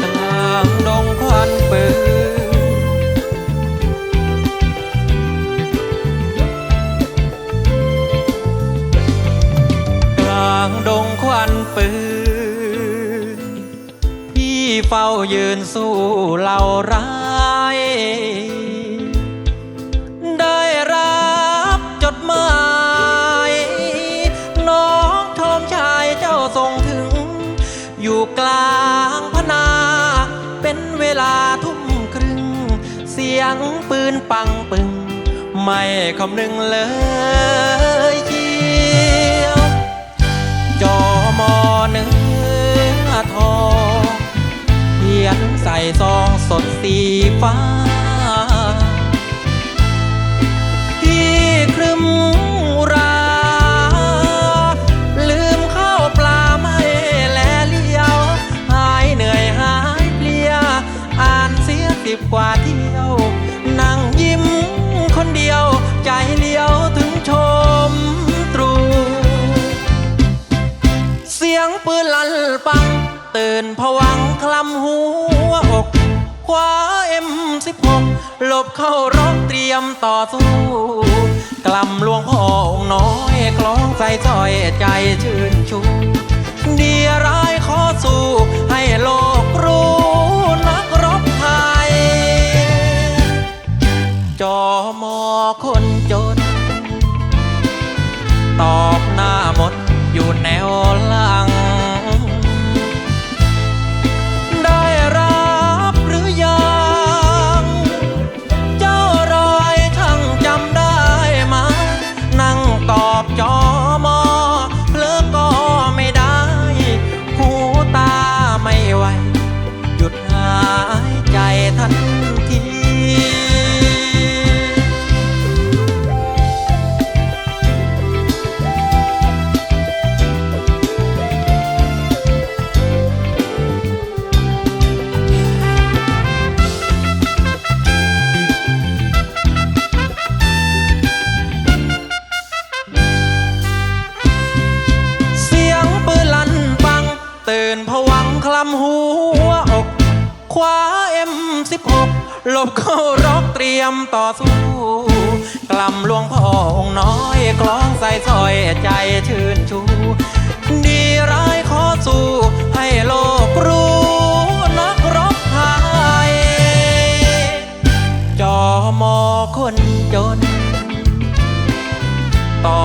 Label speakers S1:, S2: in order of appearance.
S1: กลางดงควันปืนกลางดงควันปืนพี่เฝ้ายืนสู้เหล่าร้า อยู่กลางพนา เป็นเวลาทุ่มครึ่ง เสียงปืนปังปึง ไม่คำนึงเลยเชียวจอมอเนื้อทองเขียนใส่ซองสดสีฟ้า ที่ยว นั่งยิ้มคนเดียว ใจเลี้ยวถึงชมตรู เสียงปืนลั่นปัง ตื่นผวังคลำหัวอกคว้าเอ็มสิบหกหลบเข้ารบเตรียมต่อสู้ กลำลวงพ่อองน้อยคล้องใส่สร้อยใจชื่นชูดีร้ายขอสู้ให้โล คนจน ต่อ ว้าเอ็มสิบหกหลบเข้ารอกเตรียมต่อสู้กล่ำหลวงพ่อองค์น้อยคล้องใส่สร้อยใจชื่นชู ดีร้ายขอสู้ให้โลกรู้นักรบไทยจอมอคนจน ต่อ